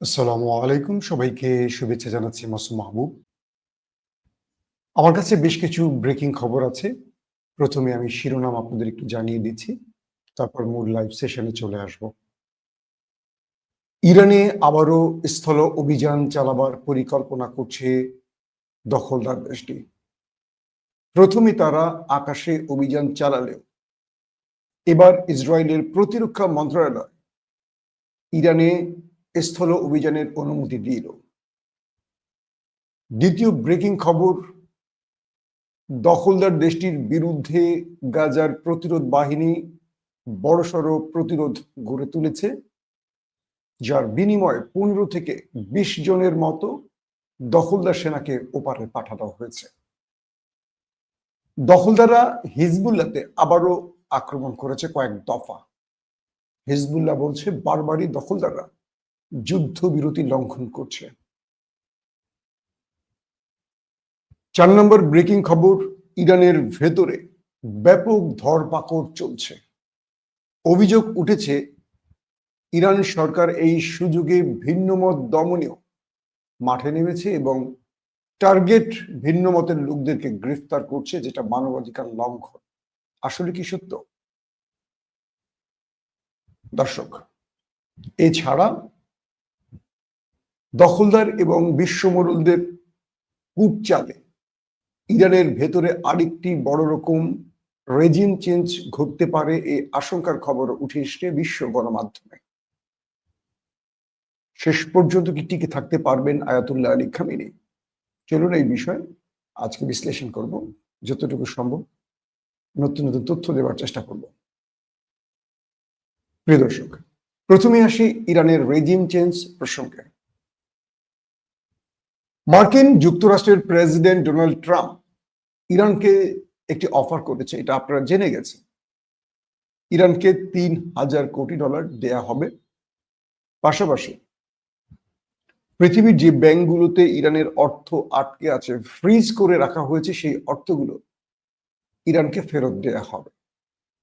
আসসালামু আলাইকুম। সবাইকে শুভেচ্ছা জানাচ্ছি মাসুম মাহবুব। আমার কাছে বেশ কিছু ব্রেকিং খবর আছে। প্রথমে আমি শিরোনাম আপনাদের একটু জানিয়ে দিচ্ছি। তারপর মূল লাইভ সেশনে চলে আসব। ইরানে আবারও স্থল অভিযান চালাবার পরিকল্পনা করছে দখলদার দেশটি। প্রথমে তারা আকাশে অভিযান চালালেও। এবার ইসরায়েলের প্রতিরক্ষা মন্ত্রণালয়। ইরানে স্থল অভিযানের অনুমতি দিল। দ্বিতীয় ব্রেকিং খবর, দখলদার দেশটির বিরুদ্ধে গাজার প্রতিরোধ বাহিনী বড়সড় প্রতিরোধ গড়ে তুলেছে, যার বিনিময়ে পনেরো থেকে বিশ জনের মতো দখলদার সেনাকে ওপারে পাঠানো হয়েছে। দখলদাররা হিজবুল্লাতে আবারও আক্রমণ করেছে কয়েক দফা। হিজবুল্লাহ বলছে, বারবারই দখলদাররা যুদ্ধবিরতি লঙ্ঘন করছে। চার নম্বর ব্রেকিং খবর, ইরানের ভেতরে ব্যাপক ধরপাকড় চলছে। অভিযোগ উঠেছে, ইরান সরকার এই সুযোগে ভিন্নমত দমনীয় মাঠে নেমেছে এবং টার্গেট ভিন্ন মতের লোকদেরকে গ্রেফতার করছে, যেটা মানবাধিকার লঙ্ঘন। আসলে কি সত্য? দর্শক, এছাড়া দখলদার এবং বিশ্বমরুলদের কূপ চালে ইরানের ভেতরে আরেকটি বড় রকম রেজিম চেঞ্জ ঘটতে পারে এই আশঙ্কার খবর উঠে এসছে বিশ্ব গণমাধ্যমে। শেষ পর্যন্ত কি টিকে থাকতে পারবেন আয়াতুল্লাহ আলী খামিনি? চলুন এই বিষয়ে আজকে বিশ্লেষণ করব। যতটুকু সম্ভব নতুন নতুন তথ্য দেওয়ার চেষ্টা করব। প্রিয় দর্শক প্রথমে আসি ইরানের রেজিম চেঞ্জ প্রসঙ্গে। মার্কিন যুক্তরাষ্ট্রের প্রেসিডেন্ট ডোনাল্ড ট্রাম্প ইরানকে একটি অফার করেছে, এটা আপনারা জেনে গেছেন। ইরানকে তিন হাজার কোটি ডলার দেয়া হবে। পাশাপাশি পৃথিবীর যে ব্যাংকগুলোতে ইরানের অর্থ আটকে আছে, ফ্রিজ করে রাখা হয়েছে, সেই অর্থগুলো ইরানকে ফেরত দেয়া হবে।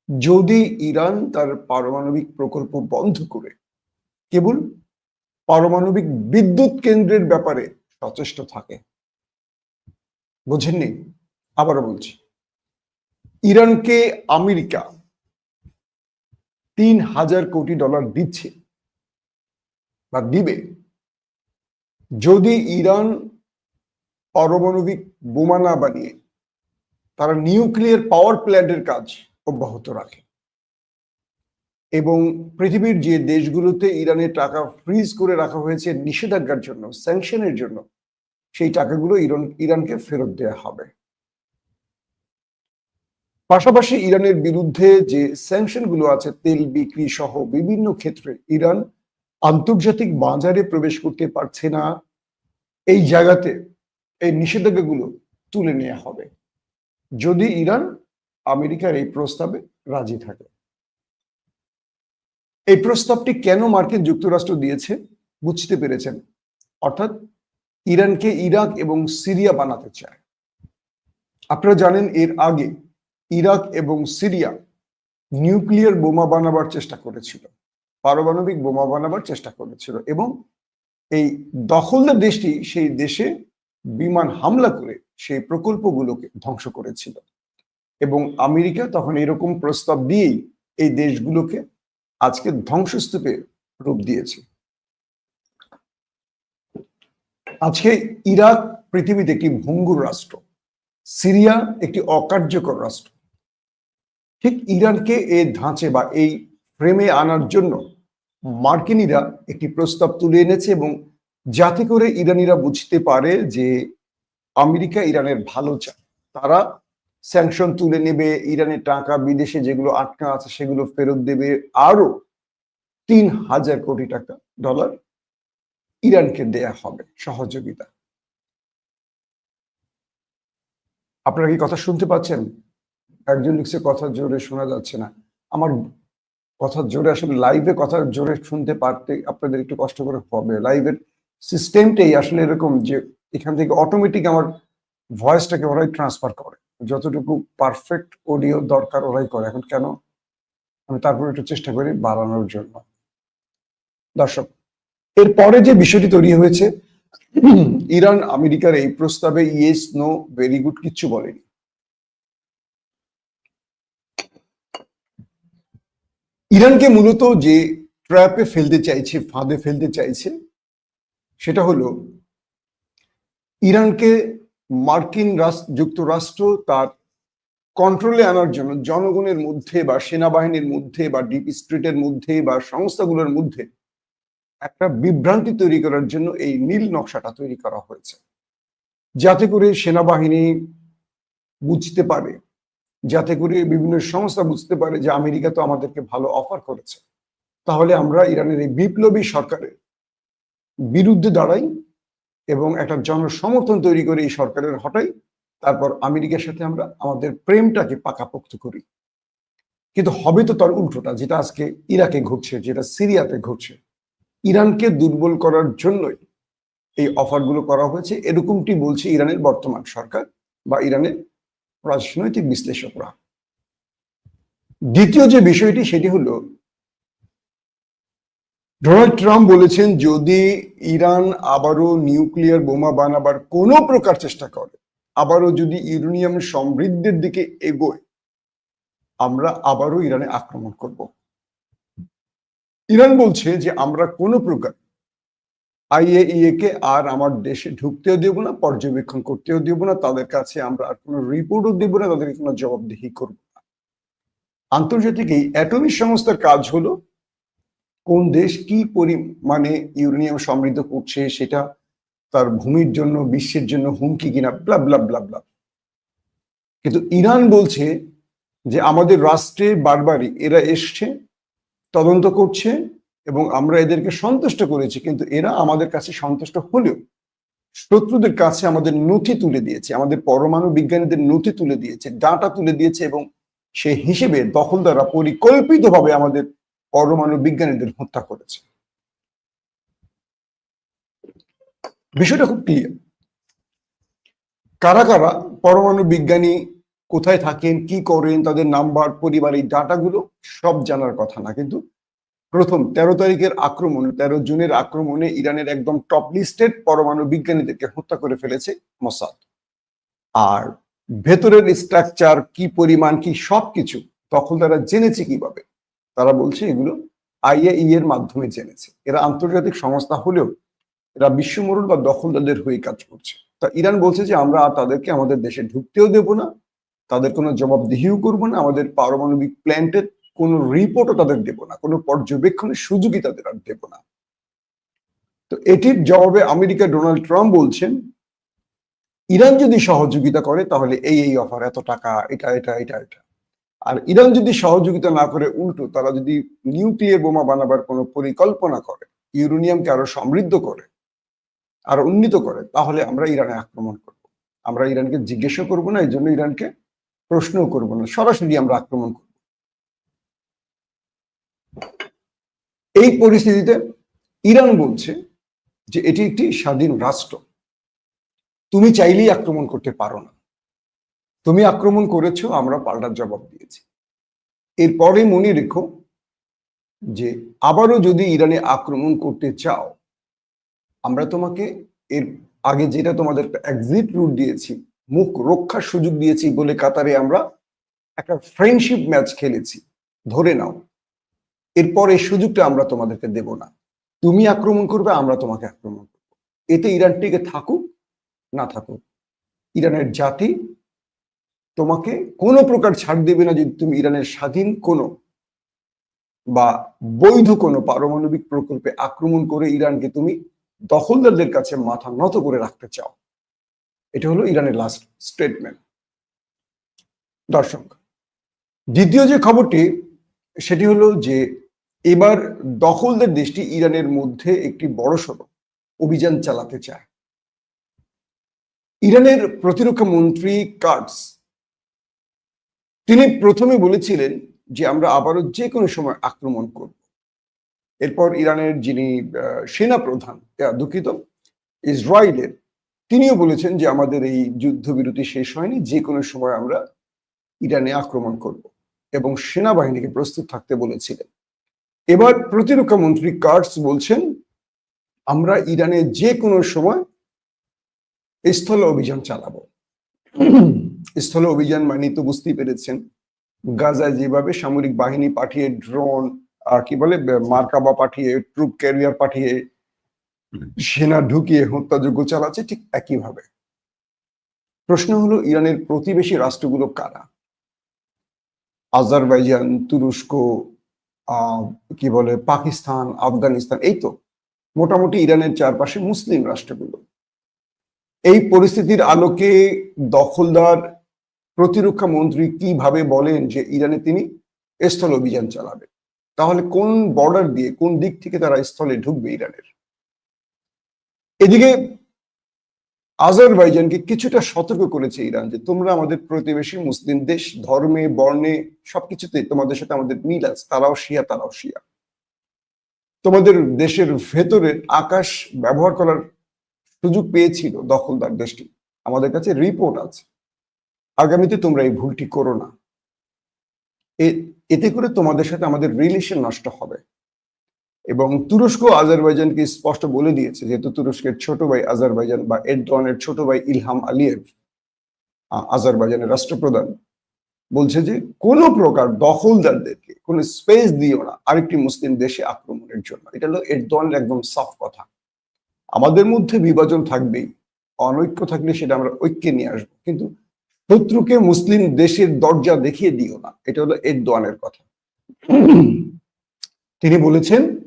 যদি ইরান তার পারমাণবিক প্রকল্প বন্ধ করে, কেবল পারমাণবিক বিদ্যুৎ কেন্দ্রের ব্যাপারে সচেষ্ট থাকে। বোঝেননি? আবারও বলছি। ইরানকে আমেরিকা তিন হাজার কোটি ডলার দিচ্ছে বা দিবে যদি ইরান পারমাণবিক বোমা না বানিয়ে তারা নিউক্লিয়ার পাওয়ার প্ল্যান্টের কাজ অব্যাহত রাখে। এবং পৃথিবীর যে দেশগুলোতে ইরানের টাকা ফ্রিজ করে রাখা হয়েছে নিষেধাজ্ঞার জন্য স্যাংশনের জন্য, সেই টাকাগুলো ইরান, ইরানকে ফেরত দেওয়া হবে। পাশাপাশি ইরানের বিরুদ্ধে যে স্যাংশনগুলো আছে, তেল বিক্রি সহ বিভিন্ন ক্ষেত্রে ইরান আন্তর্জাতিক বাজারে প্রবেশ করতে পারছে না, এই জায়গাতে এই নিষেধাজ্ঞাগুলো তুলে নেওয়া হবে। যদি ইরান আমেরিকার এই প্রস্তাবে রাজি থাকে। এই প্রস্তাবটি কেন মার্কিন যুক্তরাষ্ট্র দিয়েছে বুঝতে পেরেছেন? অর্থাৎ ইরানকে ইরাক এবং সিরিয়া বানাতে চায়। আপনারা জানেন এর আগে ইরাক এবং সিরিয়া নিউক্লিয়ার বোমা বানাবার চেষ্টা করেছিল, পারমাণবিক বোমা বানাবার চেষ্টা করেছিল এবং এই দখলদার দেশটি সেই দেশে বিমান হামলা করে সেই প্রকল্পগুলোকে ধ্বংস করেছিল এবং আমেরিকা তখন এরকম প্রস্তাব দিয়েই এই দেশগুলোকে আজকে ধ্বংসস্তূপে রূপ দিয়েছে। আজকে ইরাক পৃথিবীতে একটি ভঙ্গুর রাষ্ট্র, সিরিয়া একটি অকার্যকর রাষ্ট্র। ঠিক ইরানকে এই ধাঁচে বা এই ফ্রেমে আনার জন্য মার্কিনীরা একটি প্রস্তাব তুলে এনেছে এবং যাতে করে ইরানিরা বুঝতে পারে যে আমেরিকা ইরানের ভালো চায়। তারা স্যাংশন তুলে নেবে, ইরানের টাকা বিদেশে যেগুলো আটকা আছে সেগুলো ফেরত দেবে আরও তিন হাজার কোটি টাকা ডলার ইরানকে দেয়া হবে সহযোগিতা। আপনারা কি কথা শুনতে পাচ্ছেন? একজন লিখছে, কথা জোরে শোনা যাচ্ছে না। আমার কথা জোরে, আসলে লাইভে কথা জোরে শুনতে পারতে আপনাদের একটু কষ্ট করে হবে। লাইভের সিস্টেমটাই আসলে এরকম যে এখান থেকে অটোমেটিক আমার ভয়েসটাকে ওরাই ট্রান্সফার করে। যতটুকু পারফেক্ট অডিও দরকার ওরাই করে। এখন কেন? আমি তারপর একটু চেষ্টা করি বাড়ানোর জন্য। দর্শক এরপরে যে বিষয়টি তৈরি হয়েছে, ইরান, আমেরিকার এই প্রস্তাবে ইয়েস নো ভেরি গুড কিচ্ছু বলেনি। ইরানকে মূলত যে ট্র্যাপে ফেলতে চাইছে, ফাঁদে ফেলতে চাইছে, সেটা হলো, ইরানকে মার্কিন যুক্তরাষ্ট্র তার কন্ট্রোলে আনার জন্য জনগণের মধ্যে বা সেনাবাহিনীর মধ্যে বা ডিপ স্ট্রিটের মধ্যে বা সংস্থাগুলোর মধ্যে একটা বিভ্রান্তি তৈরি করার জন্য এই নীল নকশাটা তৈরি করা হয়েছে। যাতে করে সেনাবাহিনী বুঝতে পারে, যাতে করে বিভিন্ন সংস্থা বুঝতে পারে যে আমেরিকা তো আমাদেরকে ভালো অফার করেছে। তাহলে আমরা ইরানের এই বিপ্লবী সরকারের বিরুদ্ধে দাঁড়াই এবং একটা জনসমর্থন তৈরি করে এই সরকারের হটাই, তারপর আমেরিকার সাথে আমরা আমাদের প্রেমটাকে পাকাপোক্ত করি। কিন্তু হবে তো তার উল্টোটা, যেটা আজকে ইরাকে ঘটছে, যেটা সিরিয়াতে ঘটছে। ইরানকে দুর্বল করার জন্যই এই অফারগুলো করা হয়েছে। এরকমটি বলছে ইরানের বর্তমান সরকার বা ইরানের রাজনৈতিক বিশ্লেষকরা। দ্বিতীয় যে বিষয়টি, সেটি হলো ডোনাল্ড ট্রাম্প বলেছেন, যদি ইরান আবারও নিউক্লিয়ার বোমা বানাবার কোনো প্রকার চেষ্টা করে, আবারও যদি ইউরেনিয়াম সমৃদ্ধির দিকে এগোয়, আমরা আবারও ইরানে আক্রমণ করব। ইরান বলছে যে, আমরা কোনো প্রকার আইএইএ কে আর আমার দেশে ঢুকতেও দেব না, পর্যবেক্ষণ করতেও দেব না, তাদের কাছে আমরা আর কোনো রিপোর্টও দেব না, তাদেরকে কোনো জবাবদিহি করব না। আন্তর্জাতিক এই অ্যাটমিক সংস্থার কাজ হলো কোন দেশ কি পরিমাণে ইউরেনিয়াম সমৃদ্ধ করছে সেটা তার ভূমির জন্য, বিশ্বের জন্য হুমকি কিনা ব্লা ব্লা ব্লা ব্লা কিন্তু ইরান বলছে যে আমাদের রাষ্ট্রে বারবারই এরা এসছে, তদন্ত করছে এবং আমরা এদেরকে সন্তুষ্ট করেছি, কিন্তু এরা আমাদের কাছে সন্তুষ্ট হলেও শত্রুদের কাছে আমাদের নথি তুলে দিয়েছে, আমাদের পরমাণু বিজ্ঞানীদের নথি তুলে দিয়েছে ডাটা তুলে দিয়েছে এবং সেই হিসেবে দখলদাররা পরিকল্পিতভাবে আমাদের পরমাণু বিজ্ঞানীদের হত্যা করেছে। বিষয়টা খুব ক্লিয়ার কারা কারা পরমাণু বিজ্ঞানী কোথায় থাকেন, কি করেন, তাদের নাম্বার, পরিবার, এই ডাটাগুলো সব জানার কথা না। কিন্তু প্রথম তেরো তারিখের আক্রমণে, তেরো জুনের আক্রমণে ইরানের একদম টপ লিস্টেড পরমাণু বিজ্ঞানীদেরকে হত্যা করে ফেলেছে মোসাদ। আর ভেতরের স্ট্রাকচার কি পরিমাণ, কি সবকিছু তখন তারা জেনেছে কীভাবে? তারা বলছে এগুলো আইএই এর মাধ্যমে জেনেছে। এরা আন্তর্জাতিক সংস্থা হলেও এরা বিশ্বমরণ বা দখলদারদের হয়ে কাজ করছে। তা ইরান বলছে যে, আমরা আর তাদেরকে আমাদের দেশে ঢুকতেও দেব না। তাদের কোনো জবাবদিহিও করব না। আমাদের পারমাণবিক প্ল্যান্টের কোনো রিপোর্টও তাদের দেব না। কোনো পর্যবেক্ষণের সুযোগই তাদের আর দেব না। তো এটির জবাবে আমেরিকা ডোনাল্ড ট্রাম্প বলছেন, ইরান যদি সহযোগিতা করে, তাহলে এই এই অফার এত টাকা, এটা এটা এটা এটা। আর ইরান যদি সহযোগিতা না করে উল্টো, তারা যদি নিউক্লিয়ার বোমা বানাবার কোনো পরিকল্পনা করে, ইউরেনিয়ামকে আরও সমৃদ্ধ করে, আর উন্নীত করে, তাহলে আমরা ইরানে আক্রমণ করব। আমরা ইরানকে জিজ্ঞাসা করব না এই জন্য ইরানকে প্রশ্নও করব না, সরাসরি আমরা আক্রমণ করব। এই পরিস্থিতিতে ইরান বলছে যে এটি একটি স্বাধীন রাষ্ট্র। তুমি চাইলেই আক্রমণ করতে পারো না। তুমি আক্রমণ করেছ, আমরা পাল্টার জবাব দিয়েছি। এরপরে মনে রেখো যে আবারও যদি ইরানে আক্রমণ করতে চাও, আমরা তোমাকে এর আগে যেটা তোমাদের এক্সিট রুট দিয়েছি, মুখ রক্ষার সুযোগ দিয়েছি বলে কাতারে আমরা একটা ফ্রেন্ডশিপ ম্যাচ খেলেছি। ধরে নাও, এরপর এই সুযোগটা আমরা তোমাদেরকে দেব না। তুমি আক্রমণ করবে, আমরা তোমাকে আক্রমণ করব। এতে ইরান টিকে থাকুক, না থাকুক, ইরানের জাতি তোমাকে কোনো প্রকার ছাড় দেবে না যদি তুমি ইরানের স্বাধীন কোনো বা বৈধ কোনো পারমাণবিক প্রকল্পে আক্রমণ করে ইরানকে তুমি দখলদারদের কাছে মাথা নত করে রাখতে চাও। এটা হলো ইরানের লাস্ট স্টেটমেন্ট দর্শক, দ্বিতীয় যে খবরটি, সেটি হলো যে এবার দখলদের দেশটি ইরানের মধ্যে একটি বড়সড় অভিযান চালাতে চায়। ইরানের প্রতিরক্ষা মন্ত্রী কার্ডস তিনি প্রথমে বলেছিলেন যে আমরা আবারও যে কোনো সময় আক্রমণ করব। এরপর ইরানের যিনি সেনা প্রধান দুঃখিত, ইসরায়েলের, তিনিও বলেছেন যে আমাদের এই যুদ্ধবিরতি শেষ হয়নি, যে কোনো সময় আমরা ইরানে আক্রমণ করব এবং সেনাবাহিনীকে প্রস্তুত থাকতে বলেছিলেন। এবার প্রতিরক্ষা মন্ত্রী কার্টস বলছেন, আমরা ইরানে যে কোনো সময় স্থল অভিযান চালাবো। স্থল অভিযান মানে তো বুঝতেই পেরেছেন। গাজায় যেভাবে সামরিক বাহিনী পাঠিয়ে ড্রোন আর কি বলে মার্কাবা পাঠিয়ে ট্রুপ ক্যারিয়ার পাঠিয়ে, সেনা ঢুকিয়ে হত্যাযোগ্য চালাচ্ছে ঠিক একইভাবে। প্রশ্ন হলো, ইরানের প্রতিবেশী রাষ্ট্রগুলো কারা? আজারবাইজান, তুরস্ক কি বলে, পাকিস্তান, আফগানিস্তান, এই তো মোটামুটি ইরানের চারপাশে মুসলিম রাষ্ট্রগুলো। এই পরিস্থিতির আলোকে দখলদার প্রতিরক্ষা মন্ত্রী কীভাবে বলেন যে ইরানে তিনি স্থল অভিযান চালাবেন? তাহলে কোন বর্ডার দিয়ে, কোন দিক থেকে তারা স্থলে ঢুকবে ইরানের? এদিকে আজারবাইজানকে কিছুটা সতর্ক করেছে ইরান যে তোমরা আমাদের প্রতিবেশী মুসলিম দেশ, ধর্মে, বর্ণে সবকিছুতে তোমাদের সাথে আমাদের মিল আছে, তারাও শিয়া তারাও শিয়া। তোমাদের দেশের ভেতরে আকাশ ব্যবহার করার সুযোগ পেয়েছিল দখলদার দেশটি। আমাদের কাছে রিপোর্ট আছে। আগামীতে তোমরা এই ভুলটি করো না। এতে করে তোমাদের সাথে আমাদের রিলেশন নষ্ট হবে। এবং তুরস্ক আজারবাইজানকে স্পষ্ট বলে দিয়েছে যেহেতু তুরস্কের ছোট ভাই আজারবাইজান বা এরদোয়ানের ছোট ভাই ইলহাম আলিয়েভ আজারবাইজানের রাষ্ট্রপ্রধান, বলছে যে, কোনো প্রকার দখলদারদেরকে, কোনো স্পেস দিও না আরেকটি মুসলিম দেশে আক্রমণের জন্য। এটা হলো এরদোয়ানের একদম সাফ কথা। আমাদের মধ্যে বিভাজন থাকবেই, অনৈক্য থাকলে সেটা আমরা ঐক্যে নিয়ে আসব। কিন্তু শত্রুকে মুসলিম দেশের দরজা দেখিয়ে দিও না। এটা হলো এরদোয়ানের কথা। তিনি বলেছেন,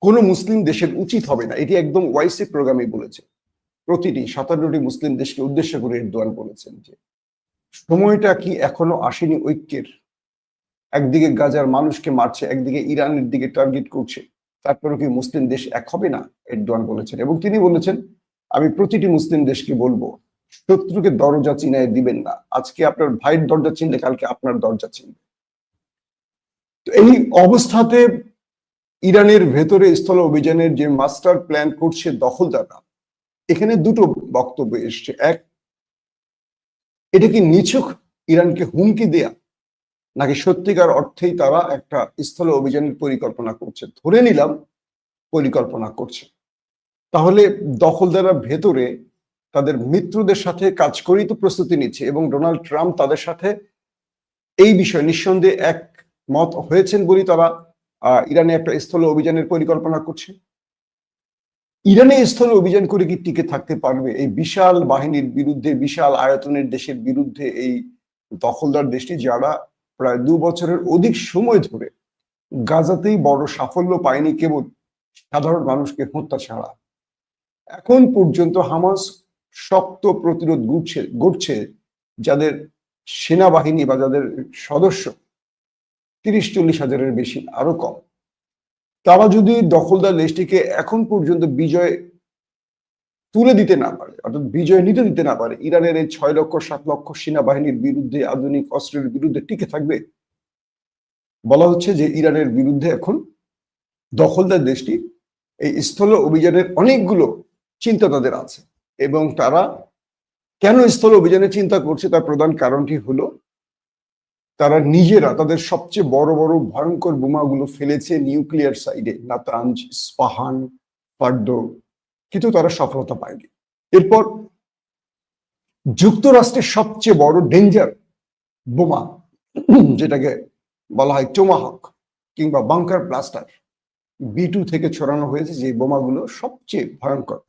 কোন মুসলিম দেশের উচিত হবে না। এটি একদম ওয়াইসি প্রোগ্রামে বলেছে। প্রতিটি সাতান্নটি মুসলিম দেশকে উদ্দেশ্য করে এরদোয়ান বলেছেন যে, সময়টা কি এখনও আসেনি ঐক্যের? একদিকে গাজার মানুষকে মারছে, একদিকে ইরানের দিকে টার্গেট করছে। তারপরেও কি মুসলিম দেশ এক হবে না? এরদোয়ান বলেছেন। এবং তিনি বলেছেন, আমি প্রতিটি মুসলিম দেশকে বলব শত্রুকে দরজা চিনায় দিবেন না। আজকে আপনার ভাইয়ের দরজা চিনলে কালকে আপনার দরজা চিনবে তো এই অবস্থাতে ইরানের ভেতরে স্থল অভিযানের যে মাস্টার প্ল্যান করছে দখলদাররা, এখানে দুটো বক্তব্য এসছে। এক, এটা কি নিছক ইরানকে হুমকি দেয়া, নাকি সত্যিকার অর্থেই তারা একটা স্থল অভিযানের পরিকল্পনা করছে? ধরে নিলাম পরিকল্পনা করছে। তাহলে দখলদাররা ভেতরে তাদের মিত্রদের সাথে কাজ করেই তো প্রস্তুতি নিচ্ছে এবং ডোনাল্ড ট্রাম্প তাদের সাথে এই বিষয়ে নিঃসন্দেহে এক মত হয়েছেন বলেই তারা ইরানে একটা স্থল অভিযানের পরিকল্পনা করছে। ইরানে স্থল অভিযান করে কি টিকে থাকতে পারবে? এই বিশাল বাহিনীর বিরুদ্ধে, বিশাল আয়তনের দেশের বিরুদ্ধে এই দখলদার দেশটি যারা প্রায় দু বছরের অধিক সময় ধরে গাজাতেই বড় সাফল্য পায়নি, কেবল সাধারণ মানুষকে হত্যা ছাড়া। এখন পর্যন্ত হামাস শক্ত প্রতিরোধ ঘুরছে ঘটছে যাদের সেনাবাহিনী বা যাদের সদস্য তিরিশ চল্লিশ হাজারের বেশি, আরও কম। তারা যদি দখলদার দেশটিকে এখন পর্যন্ত বিজয় তুলে দিতে না পারে, অর্থাৎ বিজয় নিতে দিতে না পারে, ইরানের এই ছয় লক্ষ, সাত লক্ষ সেনাবাহিনীর বিরুদ্ধে আধুনিক অস্ত্রের বিরুদ্ধে টিকে থাকবে, বলা হচ্ছে যে ইরানের বিরুদ্ধে এখন দখলদার দেশটি এই স্থল অভিযানের অনেকগুলো চিন্তা তাদের আছে। এবং তারা কেন স্থল অভিযানে চিন্তা করছে? তার প্রধান কারণটি হলো, তারা নিজেরা, তাদের সবচেয়ে বড় বড়, ভয়ঙ্কর বোমাগুলো ফেলেছে নিউক্লিয়ার সাইডে। নাতাঞ্জ স্পাহান পাড্ডো কিন্তু তারা সফলতা পায়নি। এরপর যুক্তরাষ্ট্রের সবচেয়ে বড় ডেঞ্জার বোমা, যেটাকে বলা হয় টোমাহক কিংবা বাংকার ব্লাস্টার, বি টু থেকে ছড়ানো হয়েছে, যে বোমাগুলো সবচেয়ে ভয়ঙ্কর।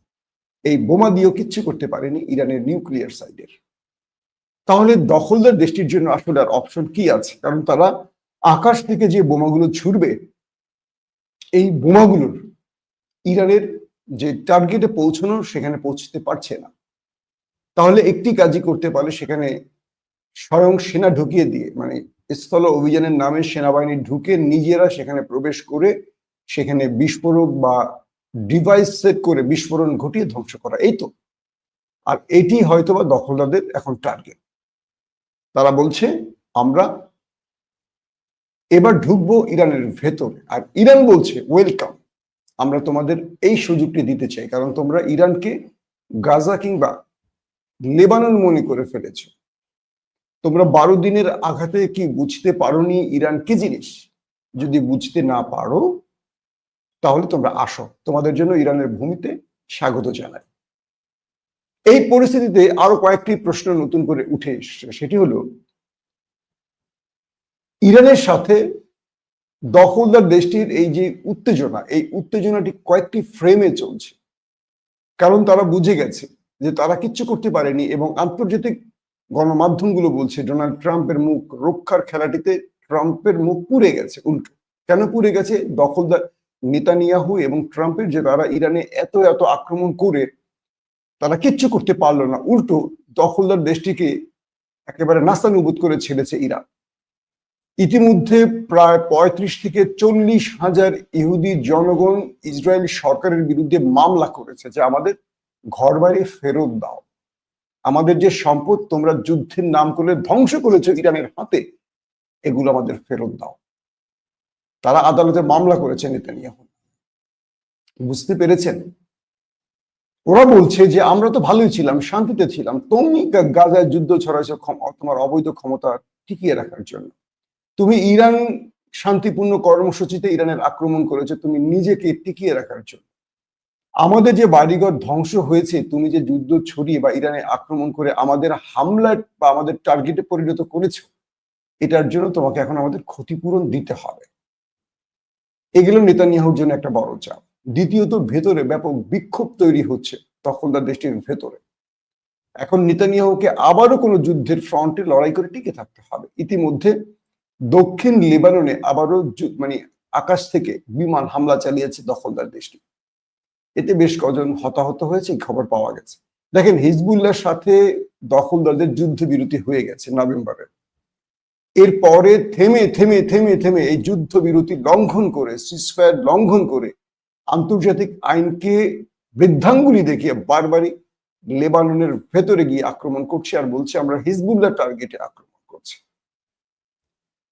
এই বোমা দিয়েও কিচ্ছু করতে পারেনি ইরানের নিউক্লিয়ার সাইডের তাহলে দখলদার দেশটির জন্য আসলে আর অপশন কি আছে? কারণ তারা আকাশ থেকে যে বোমাগুলো ছুড়বে, এই বোমাগুলোর ইরানের যে টার্গেটে পৌঁছানো সেখানে পৌঁছতে পারছে না। তাহলে একটি কাজই করতে পারে, সেখানে স্বয়ং সেনা ঢুকিয়ে দিয়ে মানে স্থল অভিযানের নামে সেনাবাহিনী ঢুকে নিজেরা সেখানে প্রবেশ করে সেখানে বিস্ফোরক বা ডিভাইস সেট করে বিস্ফোরণ ঘটিয়ে ধ্বংস করা, এই তো। আর এটি হয়তোবা দখলদারদের এখন টার্গেট তারা বলছে, আমরা এবার ঢুকবো ইরানের ভেতরে। আর ইরান বলছে ওয়েলকাম আমরা তোমাদের এই সুযোগটি দিতে চাই, কারণ তোমরা ইরানকে গাজা কিংবা লেবানন মনে করে ফেলেছ। তোমরা বারো দিনের আঘাতে কি বুঝতে পারোনি ইরান কি জিনিস? যদি বুঝতে না পারো তাহলে তোমরা আসো। তোমাদের জন্য ইরানের ভূমিতে স্বাগত জানাই। এই পরিস্থিতিতে আরও কয়েকটি প্রশ্ন নতুন করে উঠে এসছে। সেটি হলো, ইরানের সাথে দখলদার দেশটির এই যে উত্তেজনা, এই উত্তেজনাটি কয়েকটি ফ্রেমে চলছে। কারণ তারা বুঝে গেছে যে তারা কিচ্ছু করতে পারেনি এবং আন্তর্জাতিক গণমাধ্যমগুলো বলছে, ডোনাল্ড ট্রাম্পের মুখ রক্ষার খেলাটিতে ট্রাম্পের মুখ পুড়ে গেছে, উল্টো। কেন পুড়ে গেছে? দখলদার নেতানিয়াহু এবং ট্রাম্পের যে তারা ইরানে এত এত আক্রমণ করে, তারা কিচ্ছু করতে পারল না। উল্টো দখলদার দেশটিকে একেবারে নাস্তানুবোধ করে ছেড়েছে ইরান। ইতিমধ্যে প্রায় পঁয়ত্রিশ থেকে চল্লিশ হাজার ইহুদি জনগণ ইসরায়েল সরকারের বিরুদ্ধে মামলা করেছে যে আমাদের ঘর বাড়ি ফেরত দাও। আমাদের যে সম্পদ তোমরা যুদ্ধের নাম করে ধ্বংস করেছ ইরানের হাতে, এগুলো আমাদের ফেরত দাও। তারা আদালতে মামলা করেছে নেতানিয়াহু। বুঝতে পেরেছেন? ওরা বলছে যে, আমরা তো ভালোই ছিলাম, শান্তিতে ছিলাম। তুমি গাজায় যুদ্ধ ছড়াইছ তোমার অবৈধ ক্ষমতা টিকিয়ে রাখার জন্য। তুমি ইরান শান্তিপূর্ণ কর্মসূচিতে ইরানের আক্রমণ করেছ, তুমি নিজেকে টিকিয়ে রাখার জন্য। আমাদের যে বাড়িঘর ধ্বংস হয়েছে, তুমি যে যুদ্ধ ছড়িয়ে বা ইরানে আক্রমণ করে আমাদের হামলা বা আমাদের টার্গেটে পরিণত করেছ, এটার জন্য তোমাকে এখন আমাদের ক্ষতিপূরণ দিতে হবে। এগুলো নেতানিয়াহুর জন্য একটা বড় চাপ। দ্বিতীয়ত, ভেতরে ব্যাপক বিক্ষোভ তৈরি হচ্ছে দখলদার দেশটির ভেতরে। এখন নেতানিয়াহুকে আবারও কোনো যুদ্ধের ফ্রন্টে লড়াই করে টিকে থাকতে হবে। ইতিমধ্যে দক্ষিণ লেবাননে আবারও মানে আকাশ থেকে বিমান হামলা চালিয়েছে দখলদার দেশটি। এতে বেশ কজন হতাহত হয়েছে খবর পাওয়া গেছে। দেখেন, হিজবুল্লাহর সাথে দখলদারদের যুদ্ধবিরতি হয়ে গেছে নভেম্বরে। এরপরে থেমে থেমে থেমে থেমে এই যুদ্ধ যুদ্ধবিরতি লঙ্ঘন করে সিসফায়ার লঙ্ঘন করে আন্তর্জাতিক আইনকে বৃদ্ধাঙ্গুলি দেখিয়ে বারবারই লেবাননের ভেতরে গিয়ে আক্রমণ করছে আর বলছে আমরা হিজবুল্লাহ টার্গেটে আক্রমণ করছি।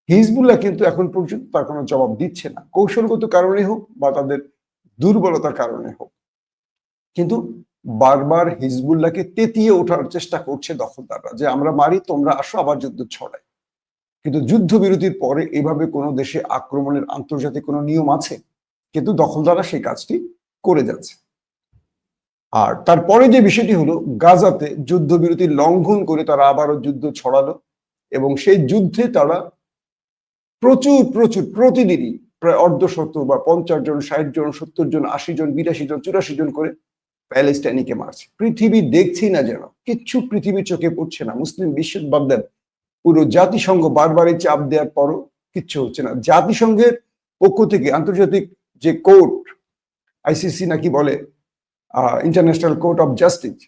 হিজবুল্লাহ কিন্তু এখন পর্যন্ত তার কোনো জবাব দিচ্ছে না। কৌশলগত কারণে হোক বা তাদের দুর্বলতার কারণে হোক। কিন্তু বারবার হিজবুল্লাহকে তেতিয়ে ওঠার চেষ্টা করছে দখলদাররা যে আমরা মারি, তোমরা আসো, আবার যুদ্ধ ছড়াই। কিন্তু যুদ্ধবিরতির পরে এভাবে কোনো দেশে আক্রমণের আন্তর্জাতিক কোনো নিয়ম আছে? কিন্তু দখলদাররা সেই কাজটি করে যাচ্ছে। আর তারপরে যে বিষয়টি হলো, গাজাতে যুদ্ধবিরতি লঙ্ঘন করে তারা আবারও যুদ্ধ ছড়ালো এবং সেই যুদ্ধে তারা প্রচুর প্রচুর, প্রতিদিনই প্রায় অর্ধশত বা পঞ্চাশ জন, ষাট জন, সত্তর জন, আশি জন, বিরাশি জন, চুরাশি জন করে প্যালেস্টাইনিকে মারছে। পৃথিবী দেখছি না যেন। কিচ্ছু পৃথিবী চোখে পড়ছে না। মুসলিম বিশ্ব বাদ দেন পুরো জাতিসংঘ বারবারই চাপ দেওয়ার পরও কিচ্ছু হচ্ছে না। জাতিসংঘের পক্ষ থেকে আন্তর্জাতিক যে কোর্ট, আইসিসি নাকি বলে ইন্টারন্যাশনাল কোর্ট অফ জাস্টিস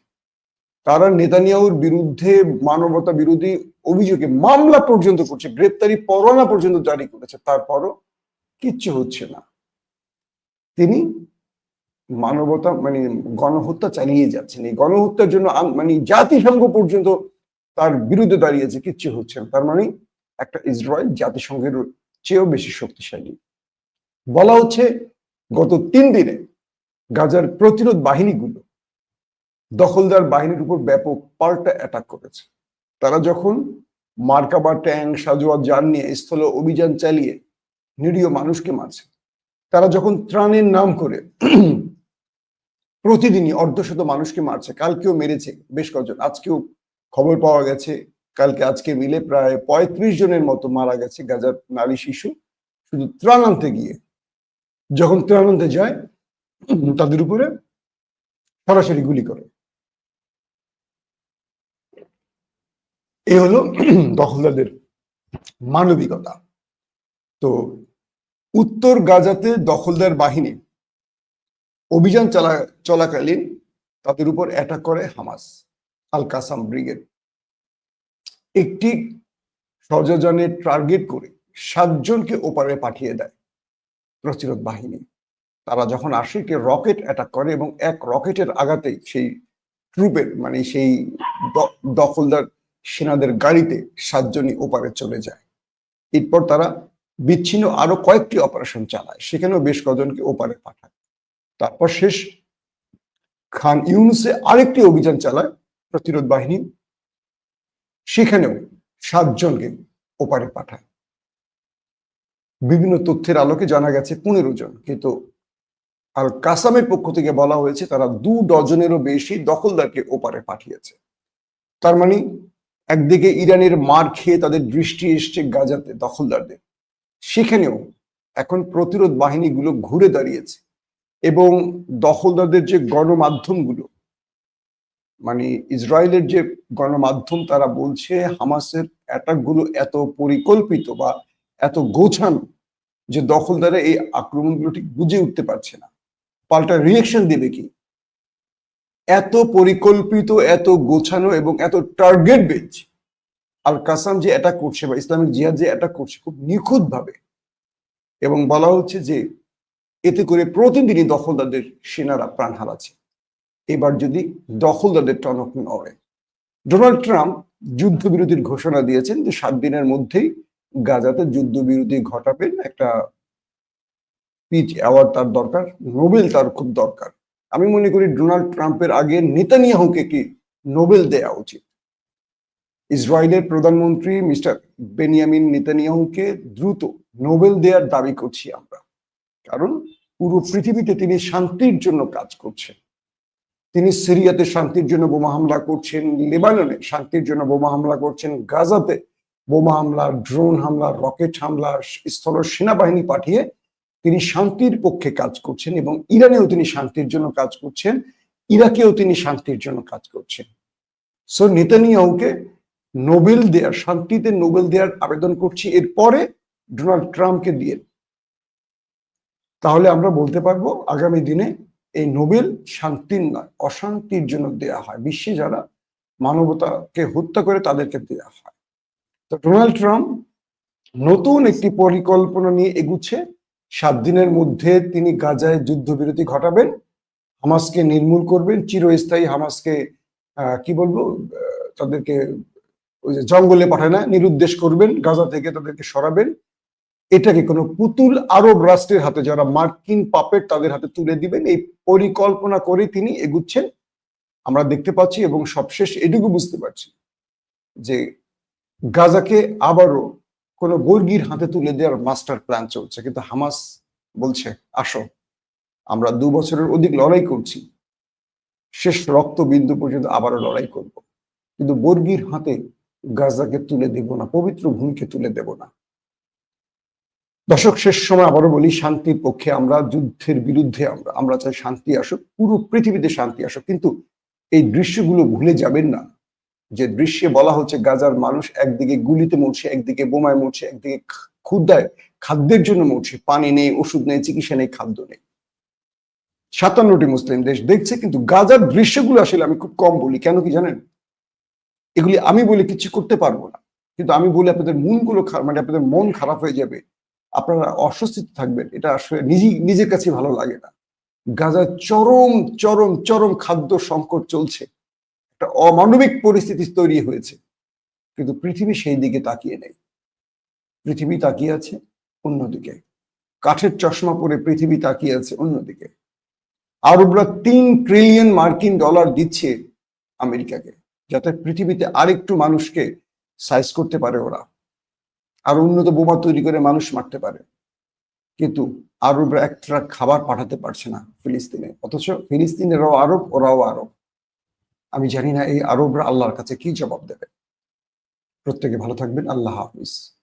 তারা নেতানিয়াহুর বিরুদ্ধে মানবতা বিরোধী অভিযোগে মামলা পর্যন্ত করছে, গ্রেপ্তারি পরোয়ানা পর্যন্ত জারি করেছে, তারপরও কিচ্ছু হচ্ছে না। তিনি মানবতা মানে গণহত্যা চালিয়ে যাচ্ছেন। এই গণহত্যার জন্য মানে জাতিসংঘ পর্যন্ত তার বিরুদ্ধে দাঁড়িয়েছে, কিচ্ছু হচ্ছে না। তার মানে একটা ইসরায়েল জাতিসংঘের চেয়েও বেশি শক্তিশালী। বলা হচ্ছে গত তিন দিনে গাজার প্রতিরোধ বাহিনীগুলো দখলদার বাহিনীর উপর ব্যাপক পাল্টা অ্যাটাক করেছে। তারা যখন মার্কাবা ট্যাঙ্ক সাজোয়া, যান নিয়ে স্থলে অভিযান চালিয়ে নিরীহ মানুষকে মারছে, তারা যখন ত্রাণের নাম করে প্রতিদিনই অর্ধশত মানুষকে মারছে, কালকেও মেরেছে বেশ কজন আজকেও খবর পাওয়া গেছে, কালকে আজকে মিলে প্রায় পঁয়ত্রিশ জনের মতো মারা গেছে গাজার নারী শিশু। শুধু ত্রাণ আনতে গিয়ে, যখন ত্রাণ আনতে যায়, তাদের উপরে সরাসরি গুলি করে। এই হলো দখলদারদের মানবিকতা। তো উত্তর গাজাতে দখলদার বাহিনী অভিযান চালা, চলাকালীন তাদের উপর অ্যাটাক করে হামাস। আল কাসাম ব্রিগেড। একটি সহযোজনের টার্গেট করে সাতজনকে ওপারে পাঠিয়ে দেয় প্রতিরোধ বাহিনী। তারা যখন আসে একটি রকেট অ্যাটাক করে এবং এক রকেটের আঘাতেই সেই ট্রুপের মানে সেই দখলদার সেনাদের গাড়িতে সাতজনই ওপারে চলে যায়। এরপর তারা বিচ্ছিন্ন আরও কয়েকটি অপারেশন চালায়, সেখানেও বেশ কজনকে ওপারে পাঠায়। তারপর শেষ খান ইউনুসে আরেকটি অভিযান চালায় প্রতিরোধ বাহিনী সেখানেও সাতজনকে ওপারে পাঠায়। বিভিন্ন তথ্যের আলোকে জানা গেছে পনেরো জন, কিন্তু আল কাসামের পক্ষ থেকে বলা হয়েছে তারা দু ডজনেরও বেশি দখলদারকে ওপারে পাঠিয়েছে। তার মানে একদিকে ইরানের মার খেয়ে তাদের দৃষ্টি এসছে গাজাতে দখলদারদের। সেখানেও এখন প্রতিরোধ বাহিনীগুলো ঘুরে দাঁড়িয়েছে এবং দখলদারদের যে গণমাধ্যমগুলো মানে ইসরায়েলের যে গণমাধ্যম তারা বলছে, হামাসের অ্যাটাকগুলো এত পরিকল্পিত বা এত গোছানো যে দখলদারা এই আক্রমণগুলো ঠিক বুঝে উঠতে পারছে না। পাল্টা রিয়েকশন দেবে কি? এত পরিকল্পিত, এত গোছানো এবং এত টার্গেট বেজ আল কাসাম যে অ্যাটাক করছে বা ইসলামিক জিহাদ যে অ্যাটাক করছে খুব নিখুঁত ভাবে এবং বলা হচ্ছে যে এতে করে প্রতিদিনই দখলদারদের সেনারা প্রাণ হারাচ্ছে। এবার যদি দখলদারদের টনক নড়ে ডোনাল্ড ট্রাম্প যুদ্ধবিরতির ঘোষণা দিয়েছেন যে সাত দিনের মধ্যেই গাজাতে যুদ্ধবিরতি ঘটাবেন। একটা পিচ অ্যাওয়ার্ড তার দরকার নোবেল তার খুব দরকার। আমি মনে করি ডোনাল্ড ট্রাম্পের আগে নেতানিয়াহুকে কি নোবেল দেয়া উচিত। ইসরায়েলের প্রধানমন্ত্রী মিস্টার বেনিয়ামিন নেতানিয়াহুকে দ্রুত নোবেল দেওয়ার দাবি করছি আমরা। কারণ পুরো পৃথিবীতে তিনি শান্তির জন্য কাজ করছেন। তিনি সিরিয়াতে শান্তির জন্য বোমা হামলা করছেন, লেবাননে শান্তির জন্য বোমা হামলা করছেন, গাজাতে বোমা হামলা, ড্রোন হামলা, রকেট হামলা, স্থল সেনাবাহিনী পাঠিয়ে তিনি শান্তির পক্ষে কাজ করছেন এবং ইরানেও তিনি শান্তির জন্য কাজ করছেন, ইরাকেও তিনি শান্তির জন্য কাজ করছেন। সো নেতানিয়াহুকে নোবেল দেয়ার শান্তিতে নোবেল দেওয়ার আবেদন করছি, এরপরে ডোনাল্ড ট্রাম্পকে দিয়ে। তাহলে আমরা বলতে পারব, আগামী দিনে এই নোবেল শান্তির নয়, অশান্তির জন্য দেয়া হয়। বিশ্বে যারা মানবতাকে হত্যা করে তাদেরকে দেয়া হয়। তো ডোনাল্ড ট্রাম্প নতুন একটি পরিকল্পনা নিয়ে এগুচ্ছে। সাত দিনের মধ্যে তিনি গাজায় যুদ্ধবিরতি ঘটাবেন, হামাসকে নির্মূল করবেন, চিরস্থায়ী হামাসকে কি বলব তাদেরকে ওই যে জঙ্গলে পাঠায় না, নিরুদ্দেশ করবেন, গাজা থেকে তাদেরকে সরাবেন। এটাকে কোনো পুতুল আরব রাষ্ট্রের হাতে, যারা মার্কিন পাপেট তাদের হাতে তুলে দিবেন, এই পরিকল্পনা করে তিনি এগুচ্ছেন। আমরা দেখতে পাচ্ছি এবং সবশেষ এটুকু বুঝতে পারছি যে গাজাকে আবারও কোনো বর্গির হাতে তুলে দেওয়ার মাস্টার প্ল্যান চলছে। কিন্তু হামাস বলছে, আসো, আমরা দু বছরের অধিক লড়াই করছি। শেষ রক্ত বিন্দু পর্যন্ত আবারও লড়াই করব। কিন্তু বর্গির হাতে গাজাকে তুলে দেব না, পবিত্র ভূমিকে তুলে দেব না। দর্শক শেষ সময় আবারও বলি, শান্তির পক্ষে আমরা, যুদ্ধের বিরুদ্ধে আমরা আমরা চাই শান্তি আসুক, পুরো পৃথিবীতে শান্তি আসুক। কিন্তু এই দৃশ্যগুলো ভুলে যাবেন না। যে দৃশ্যে বলা হচ্ছে গাজার মানুষ একদিকে গুলিতে মরছে, একদিকে বোমায় মরছে, একদিকে ক্ষুদ্রায় খাদ্যের জন্য মরছে। পানি নেই, ওষুধ নেই, চিকিৎসা নেই, খাদ্য নেই। সাতান্নটি মুসলিম দেশ দেখছে, কিন্তু গাজার দৃশ্যগুলো আসলে আমি খুব কম বলি। কেন কি জানেন? এগুলি আমি বলে কিছু করতে পারব না। কিন্তু আমি বলি আপনাদের মনগুলো মানে আপনাদের মন খারাপ হয়ে যাবে। আপনারা অস্বস্তিতে থাকবেন। এটা আসলে নিজে নিজের কাছে ভালো লাগে না। গাজার চরম চরম চরম খাদ্য সংকট চলছে। একটা অমানবিক পরিস্থিতি তৈরি হয়েছে। কিন্তু পৃথিবী সেই দিকে তাকিয়ে নেই। পৃথিবী তাকিয়ে আছে অন্যদিকে। কাঠের চশমা পরে পৃথিবী তাকিয়ে আছে অন্যদিকে। আরবরা তিন ট্রিলিয়ন মার্কিন ডলার দিচ্ছে আমেরিকাকে, যাতে পৃথিবীতে আরেকটু মানুষকে সাইজ করতে পারে ওরা। আর উন্নত বোমা তৈরি করে মানুষ মারতে পারে। কিন্তু আরবরা একটা খাবার পাঠাতে পারছে না ফিলিস্তিনে। অথচ ফিলিস্তিনেরাও আরব, ওরাও আরব। আমি জানি না এই আরবরা আল্লাহর কাছে কি জবাব দেবে। প্রত্যেকে ভালো থাকবেন। আল্লাহ হাফিজ।